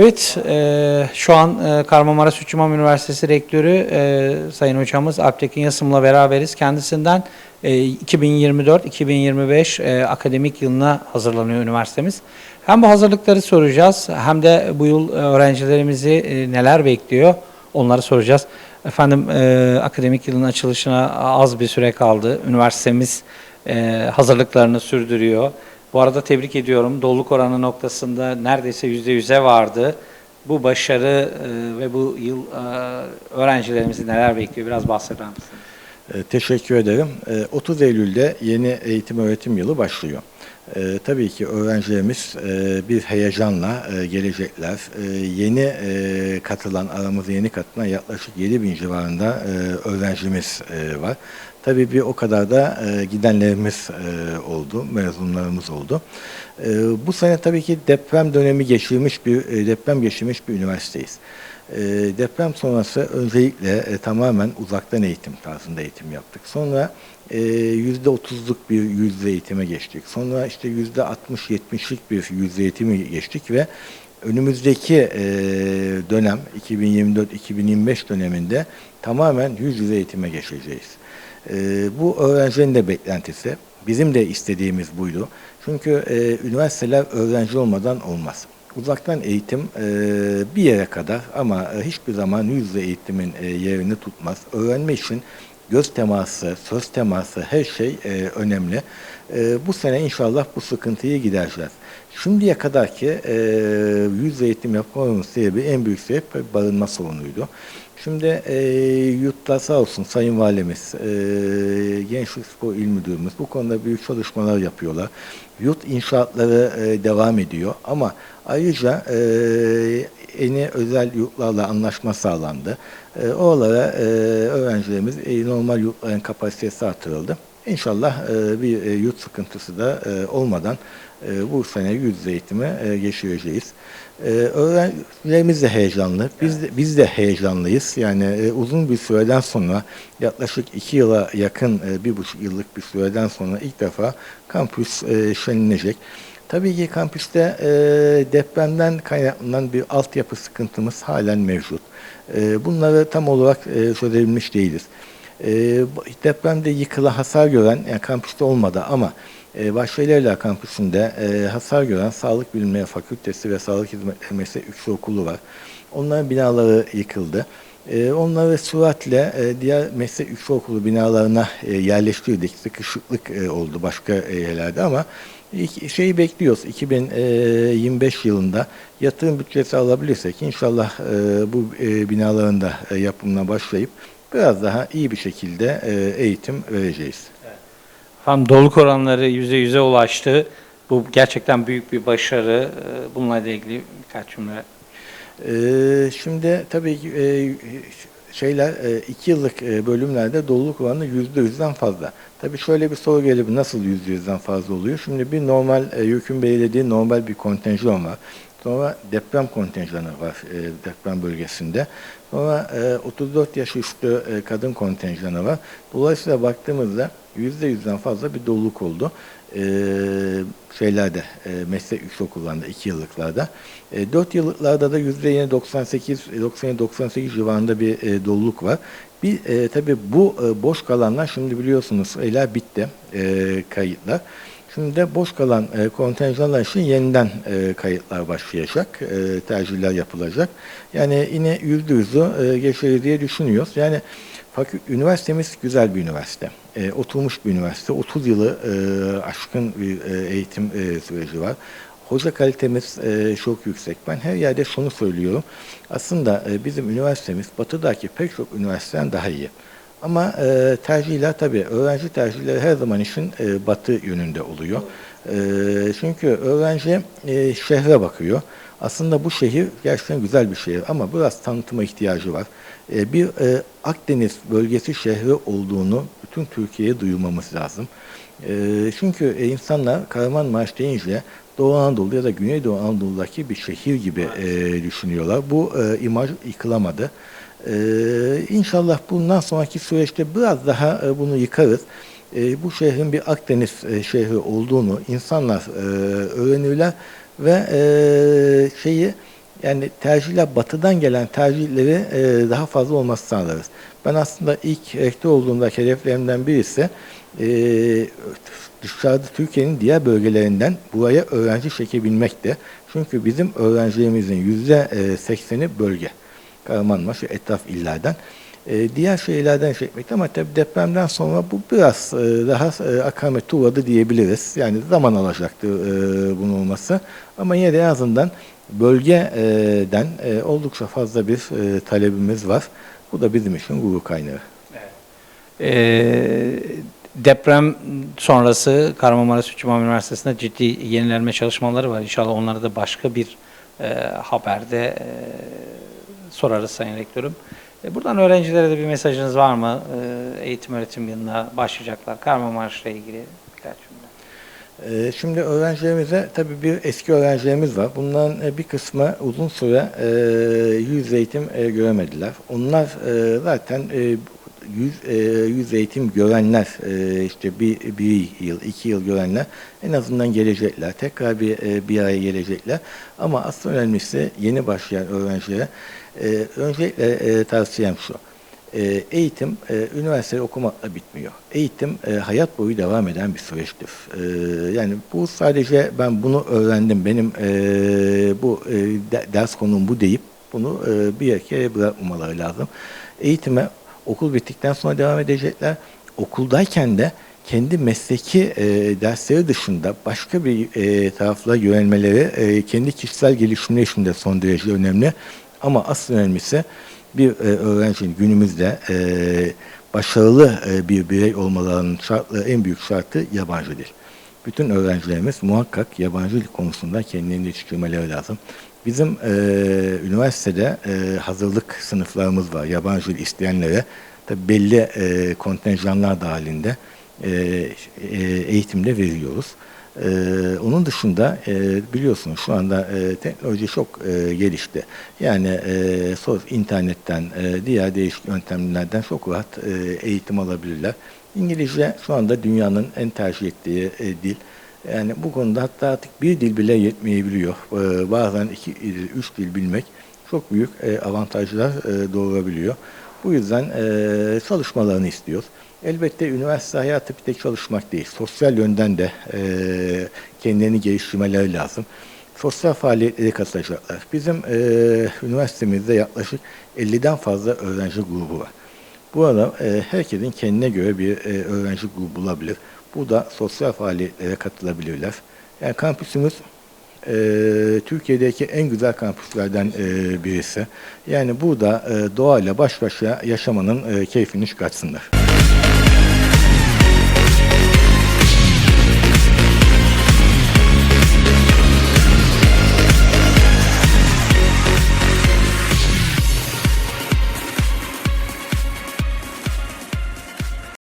Evet, e, şu an e, Kahramanmaraş Üç İmam Üniversitesi Rektörü e, Sayın Hocamız Alptekin Yasım'la beraberiz. Kendisinden e, 2024-2025 e, akademik yılına hazırlanıyor üniversitemiz. Hem bu hazırlıkları soracağız hem de bu yıl öğrencilerimizi e, neler bekliyor onları soracağız. Efendim e, akademik yılın açılışına az bir süre kaldı. Üniversitemiz e, hazırlıklarını sürdürüyor. Bu arada tebrik ediyorum. Doluluk oranı noktasında neredeyse yüzde yüze vardı. Bu başarı e, ve bu yıl e, öğrencilerimizi neler bekliyor? Biraz bahseder misiniz? E, Teşekkür ederim. E, 30 Eylül'de yeni eğitim öğretim yılı başlıyor. E, tabii ki öğrencilerimiz e, bir heyecanla e, gelecekler. E, yeni e, katılan, aramıza yeni katılan yaklaşık 7 bin civarında e, öğrencimiz e, var. Tabii bir o kadar da e, gidenlerimiz e, oldu, mezunlarımız oldu. E, bu sene tabii ki deprem dönemi geçirmiş bir, e, deprem geçirmiş bir üniversiteyiz. E, deprem sonrası öncelikle e, tamamen uzaktan eğitim tarzında eğitim yaptık. Sonra e, yüzde otuzluk bir yüzde eğitime geçtik. Sonra işte yüzde altmış yetmişlik bir yüzde eğitimi geçtik ve önümüzdeki e, dönem 2024-2025 döneminde tamamen yüz yüze eğitime geçeceğiz. E, bu öğrencilerin de beklentisi. Bizim de istediğimiz buydu. Çünkü e, üniversiteler öğrenci olmadan olmaz. Uzaktan eğitim e, bir yere kadar ama e, hiçbir zaman yüz yüze eğitimin e, yerini tutmaz. Öğrenme için göz teması, söz teması her şey e, önemli. E, bu sene inşallah bu sıkıntıyı gidereceğiz. Şimdiye kadar ki e, yüz eğitim yapmamın sebebi en büyük sebep barınma sorunuydu. Şimdi e, yurtlar sağ olsun Sayın Valimiz, e, Gençlik Spor İl Müdürümüz bu konuda büyük çalışmalar yapıyorlar. Yurt inşaatları e, devam ediyor ama ayrıca e, yeni özel yurtlarla anlaşma sağlandı. E, oralara e, öğrencilerimiz e, normal yurtların kapasitesi artırıldı. İnşallah e, bir e, yurt sıkıntısı da e, olmadan e, bu sene yüz eğitime geçireceğiz. Öğrencilerimiz de heyecanlı, biz de, biz de heyecanlıyız. Yani uzun bir süreden sonra yaklaşık iki yıla yakın, bir buçuk yıllık bir süreden sonra ilk defa kampüs şenlenecek. Tabii ki kampüste depremden kaynaklanan bir altyapı sıkıntımız halen mevcut. Bunları tam olarak e, çözebilmiş değiliz. E, depremde yıkıla hasar gören, yani kampüste olmadı ama e, Bahçelievler kampüsünde e, hasar gören Sağlık Bilimleri Fakültesi ve Sağlık Hizmetleri Meslek Yüksek Okulu var. Onların binaları yıkıldı. E, onları süratle e, diğer meslek yüksek okulu binalarına e, yerleştirdik. Sıkışıklık e, oldu başka e, yerlerde ama ilk şeyi bekliyoruz. 2025 yılında yatırım bütçesi alabilirsek inşallah e, bu e, binaların da e, yapımına başlayıp biraz daha iyi bir şekilde e, eğitim vereceğiz. Efendim doluluk oranları yüzde yüze ulaştı. Bu gerçekten büyük bir başarı. E, Bununla ilgili birkaç cümle. Ee, şimdi tabii ki e, şeyler e, iki yıllık e, bölümlerde doluluk oranı yüzde yüzden fazla. Tabii şöyle bir soru gelebilir nasıl yüzde yüzden fazla oluyor? Şimdi bir normal e, yükün belirlediği normal bir kontenjan var. Sonra deprem kontenjanı var e, deprem bölgesinde. Sonra e, 34 yaş üstü e, kadın kontenjanı var. Dolayısıyla baktığımızda yüzde yüzden fazla bir doluluk oldu. E, şeylerde, e, meslek yüksek okullarında, iki yıllıklarda. E, 4 yıllıklarda da yüzde yine 98, 97-98 civarında bir e, doluluk var. Bir e, tabii bu e, boş kalanlar şimdi biliyorsunuz şeyler bitti e, kayıtlar. Şimdi de boş kalan e, kontenjanlar için yeniden e, kayıtlar başlayacak, e, tercihler yapılacak. Yani yine yüzde yüzü e, geçeriz diye düşünüyoruz. Yani fakü, üniversitemiz güzel bir üniversite, e, oturmuş bir üniversite. 30 yılı e, aşkın bir e, eğitim e, süreci var. Hoca kalitemiz e, çok yüksek. Ben her yerde şunu söylüyorum. Aslında e, bizim üniversitemiz batıdaki pek çok üniversiteden daha iyi. Ama e, tercihler tabii öğrenci tercihleri her zaman için e, batı yönünde oluyor. E, çünkü öğrenci e, şehre bakıyor. Aslında bu şehir gerçekten güzel bir şehir ama biraz tanıtıma ihtiyacı var. E, bir e, Akdeniz bölgesi şehri olduğunu bütün Türkiye'ye duyurmamız lazım. E, çünkü e, insanlar Kahramanmaraş deyince Doğu Anadolu ya da Güneydoğu Anadolu'daki bir şehir gibi e, düşünüyorlar. Bu e, imaj yıkılamadı. Ee, inşallah bundan sonraki süreçte biraz daha e, bunu yıkarız. E, bu şehrin bir Akdeniz e, şehri olduğunu insanlar e, öğrenirler ve e, şeyi Yani tercihler batıdan gelen tercihleri daha fazla olması sağlarız. Ben aslında ilk rektör olduğumda hedeflerimden birisi dışarıda Türkiye'nin diğer bölgelerinden buraya öğrenci çekebilmekti. Çünkü bizim öğrencilerimizin yüzde e, sekseni bölge. Kahramanmaraş etraf illerden. E, diğer şehirlerden çekmekti ama tabii depremden sonra bu biraz e, daha e, akamete uğradı diyebiliriz. Yani zaman alacaktı bunun olması. Ama yine de en azından bölgeden oldukça fazla bir talebimiz var. Bu da bizim için gurur kaynağı. Ee, deprem sonrası Kahramanmaraş Sütçüman Üniversitesi'nde ciddi yenilenme çalışmaları var. İnşallah onları da başka bir e, haberde e, sorarız Sayın Rektörüm. E, buradan öğrencilere de bir mesajınız var mı? E, eğitim öğretim yılına başlayacaklar. Kahramanmaraş'la ilgili birkaç cümle. Ee, Şimdi öğrencilerimize tabii bir eski öğrencilerimiz var. Bunların e, bir kısmı uzun süre e, yüz eğitim e, göremediler. Onlar e, zaten e, yüz, e, yüz eğitim görenler, e, işte bir, bir yıl, iki yıl görenler en azından gelecekler. Tekrar bir, e, bir araya gelecekler. Ama asıl önemlisi yeni başlayan öğrencilere e, öncelikle e, tavsiyem şu. E, Eğitim e, üniversite okumakla bitmiyor. Eğitim hayat boyu devam eden bir süreçtir. Yani bu sadece ben bunu öğrendim, benim bu de- ders konum bu deyip bunu e, bir yere bırakmamaları lazım. Eğitime okul bittikten sonra devam edecekler. Okuldayken de kendi mesleki e, dersleri dışında başka bir e, tarafla yönelmeleri e, kendi kişisel gelişimleri için de son derece önemli. Ama asıl önemlisi bir e, öğrencinin günümüzde e, başarılı e, bir birey olmalarının şartları, en büyük şartı yabancı dil. Bütün öğrencilerimiz muhakkak yabancı dil konusunda kendilerini yetiştirmeleri lazım. Bizim e, üniversitede e, hazırlık sınıflarımız var yabancı dil isteyenlere. Tabi belli e, kontenjanlar dahilinde e, e, eğitimde veriyoruz. Ee, onun dışında e, biliyorsunuz şu anda e, teknoloji çok e, gelişti. Yani e, sos, internetten, e, diğer değişik yöntemlerden çok rahat e, eğitim alabilirler. İngilizce şu anda dünyanın en tercih ettiği e, dil. Yani bu konuda hatta artık bir dil bile yetmeyebiliyor. E, bazen iki, üç dil bilmek çok büyük e, avantajlar e, doğurabiliyor. Bu yüzden e, çalışmalarını istiyoruz. Elbette üniversite hayatı bir tek çalışmak değil. Sosyal yönden de e, kendilerini geliştirmeleri lazım. Sosyal faaliyetlere katılacaklar. Bizim üniversitemizde yaklaşık 50'den fazla öğrenci grubu var. Bu arada e, herkesin kendine göre bir e, öğrenci grubu bulabilir. Bu da sosyal faaliyetlere katılabilirler. Yani kampüsümüz e, Türkiye'deki en güzel kampüslerden e, birisi. Yani burada e, doğayla baş başa yaşamanın e, keyfini çıkartsınlar.